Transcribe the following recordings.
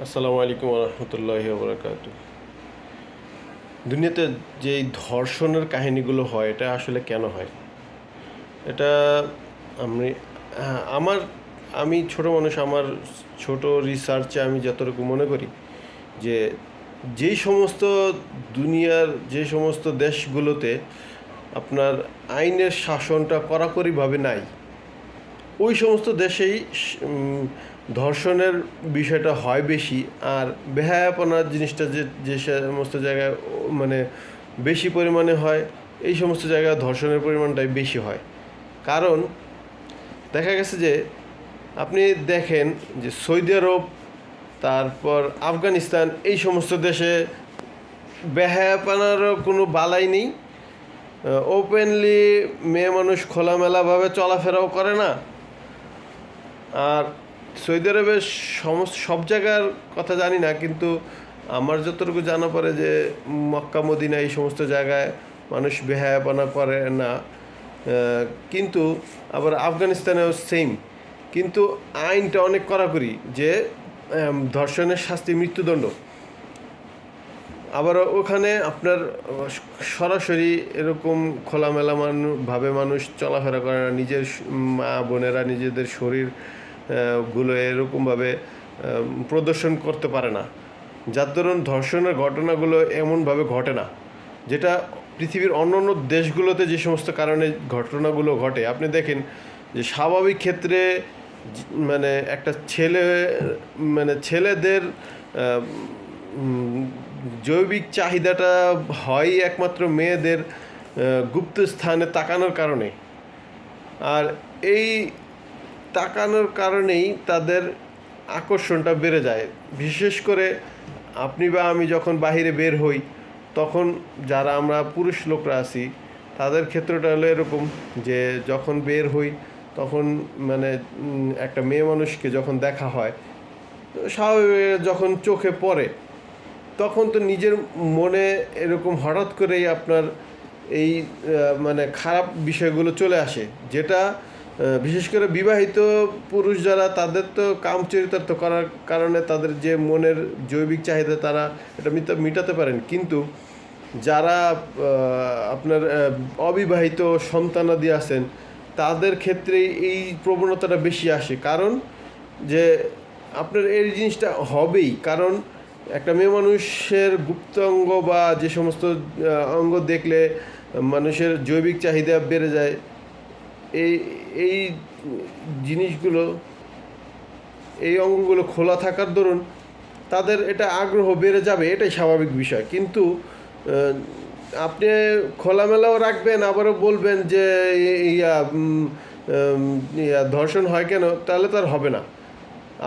আসসালামু আলাইকুম রহমতুল্লাহ বরকাত দুনিয়াতে যে ধর্ষণের কাহিনীগুলো হয়, এটা আসলে কেন হয়? এটা আমি আমার, আমি ছোট মানুষ, আমার ছোট রিসার্চে আমি যতটুকু মনে করি যে, যেই সমস্ত দুনিয়ার যে সমস্ত দেশগুলোতে আপনার আইনের শাসনটা কড়াকড়িভাবে নাই ওই সমস্ত দেশেই ধর্ষণের বিষয়টা হয় বেশি, আর বেহায়াপনার জিনিসটা যে যে সমস্ত জায়গায় মানে বেশি পরিমাণে হয়, এই সমস্ত জায়গায় ধর্ষণের পরিমাণটাই বেশি হয়। কারণ দেখা গেছে যে, আপনি দেখেন যে সৌদি আরব, তারপর আফগানিস্তান, এই সমস্ত দেশে বেহায়াপনারও কোনো বালাই নেই। ওপেনলি মেয়ে মানুষ খোলামেলাভাবে চলাফেরাও করে না। আর সৌদি আরবের সমস্ত সব জায়গার কথা জানি না, কিন্তু আমার যতটুকু জানা পড়ে যে মক্কা, মদিনা এই সমস্ত জায়গায় মানুষ বেহায়াপনা করে না। কিন্তু আবার আফগানিস্তানেও সেম কিন্তু আইনটা অনেক কড়াকড়ি যে ধর্ষণের শাস্তি, মৃত্যুদণ্ড। আবার ওখানে আপনার সরাসরি এরকম খোলামেলা মানু ভাবে মানুষ চলাফেরা করে না। নিজের মা বোনেরা নিজেদের শরীর গুলো এরকমভাবে প্রদর্শন করতে পারে না। যার দরুন ধর্ষণের ঘটনাগুলো এমনভাবে ঘটে না, যেটা পৃথিবীর অন্য অন্য দেশগুলোতে যে সমস্ত কারণে ঘটনাগুলো ঘটে। আপনি দেখেন যে স্বাভাবিক ক্ষেত্রে মানে একটা ছেলে মানে ছেলেদের জৈবিক চাহিদাটা হয় একমাত্র মেয়েদের গুপ্ত স্থানে তাকানোর কারণে। আর এই তাকানোর কারণেই তাদের আকর্ষণটা বেড়ে যায়। বিশেষ করে আপনি বা আমি যখন বাইরে বের হই, তখন যারা আমরা পুরুষ লোকরা আছি, তাদের ক্ষেত্রটা হলো এরকম যে যখন বের হই, তখন মানে একটা মেয়ে মানুষকে যখন দেখা হয় স্বাভাবিক যখন চোখে পড়ে, তখন তো নিজের মনে এরকম হঠাৎ করেই আপনার এই মানে খারাপ বিষয়গুলো চলে আসে, যেটা বিশেষ করে বিবাহিত পুরুষ যারা, তাদের তো কাম চরিতার্থ করার কারণে তাদের যে মনের জৈবিক চাহিদা তারা এটা মিটা- মিটাতে পারেন। কিন্তু যারা আপনার অবিবাহিত সন্তানাদি আছেন, তাদের ক্ষেত্রে এই প্রবণতাটা বেশি আসে। কারণ যে আপনার এই জিনিসটা হবেই। কারণ একটা মেয়ে মানুষের গুপ্ত অঙ্গ বা যে সমস্ত অঙ্গ দেখলে মানুষের জৈবিক চাহিদা বেড়ে যায়। এই এই জিনিসগুলো, এই অঙ্গগুলো খোলা থাকার দরুন তাদের এটা আগ্রহ বেড়ে যাবে, এটাই স্বাভাবিক বিষয়। কিন্তু আপনি খোলামেলাও রাখবেন, আবারও বলবেন যে ইয়া ইয়া ধর্ষণ হয় কেন, তাহলে তো আর হবে না।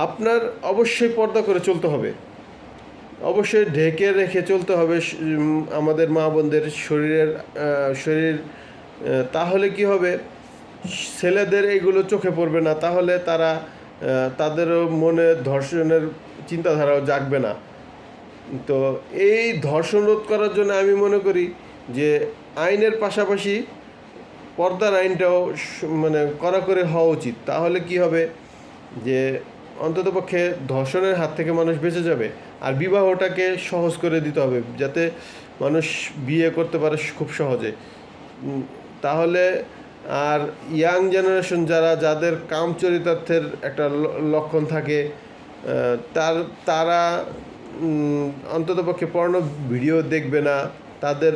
আপনার অবশ্যই পর্দা করে চলতে হবে। অবশ্যই ঢেকে রেখে চলতে হবে আমাদের মা বোনদের শরীরের শরীর তাহলে কি হবে? ছেলেদের এগুলো চোখে পড়বে না, তাহলে তারা তাদেরও মনে ধর্ষণের চিন্তাধারাও জাগবে না। তো এই ধর্ষণ রোধ করার জন্য আমি মনে করি যে আইনের পাশাপাশি পর্দার আইনটাও মানে কড়াকড়ি হওয়া উচিত। তাহলে কি হবে যে অন্ততপক্ষে ধর্ষণের হাত থেকে মানুষ বেঁচে যাবে আর বিবাহটাকে সহজ করে দিতে হবে, যাতে মানুষ বিয়ে করতে পারে খুব সহজে। তাহলে আর ইয়াং জেনারেশন যারা, যাদের কাম চরিতার্থের একটা লক্ষণ থাকে তার, তারা অন্ততপক্ষে পর্ণ ভিডিও দেখবে না। তাদের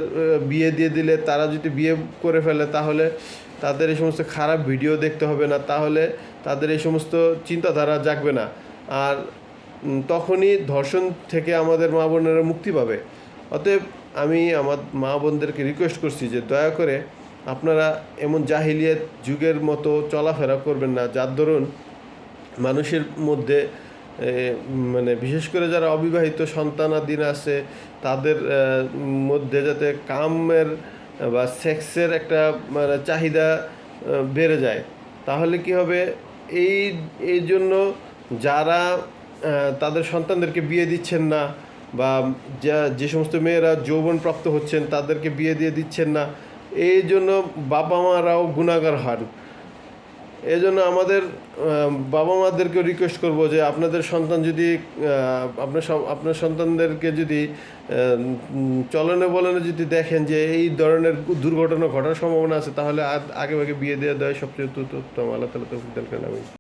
বিয়ে দিয়ে দিলে, তারা যদি বিয়ে করে ফেলে, তাহলে তাদের এই সমস্ত খারাপ ভিডিও দেখতে হবে না। তাহলে তাদের এই সমস্ত চিন্তাধারা জাগবে না। আর তখনই ধর্ষণ থেকে আমাদের মা বোনেরা মুক্তি পাবে। অতএব আমি আমার মা বোনদেরকে রিকোয়েস্ট করছি যে দয়া করে আপনারা এমন জাহিলিয়াত যুগের মতো চলাফেরা করবেন না। যার দরুন মানুষের মধ্যে মানে বিশেষ করে যারা অবিবাহিত সন্তানাধীন আছে, তাদের মধ্যে যাতে কামের বা সেক্সের একটা মানে চাহিদা বেড়ে যায়। তাহলে কি হবে? এই এই জন্য যারা তাদের সন্তানদেরকে বিয়ে দিচ্ছেন না বা যা, যে সমস্ত মেয়েরা যৌবনপ্রাপ্ত হচ্ছেন, তাদেরকে বিয়ে দিয়ে দিচ্ছেন না। এই জন্য বাবা মারাও গুণাগার হন। এই জন্য আমাদের বাবা মাদেরকে রিকোয়েস্ট করব যে আপনাদের সন্তান যদি আপনার আপনার সন্তানদেরকে যদি চলনে বলনে যদি দেখেন যে এই ধরনের দুর্ঘটনা ঘটার সম্ভাবনা আছে, তাহলে আগ- আগে বিয়ে দেওয়া দেয় সবচেয়ে উত্তম। আল্লাহ তালা তো আমিন।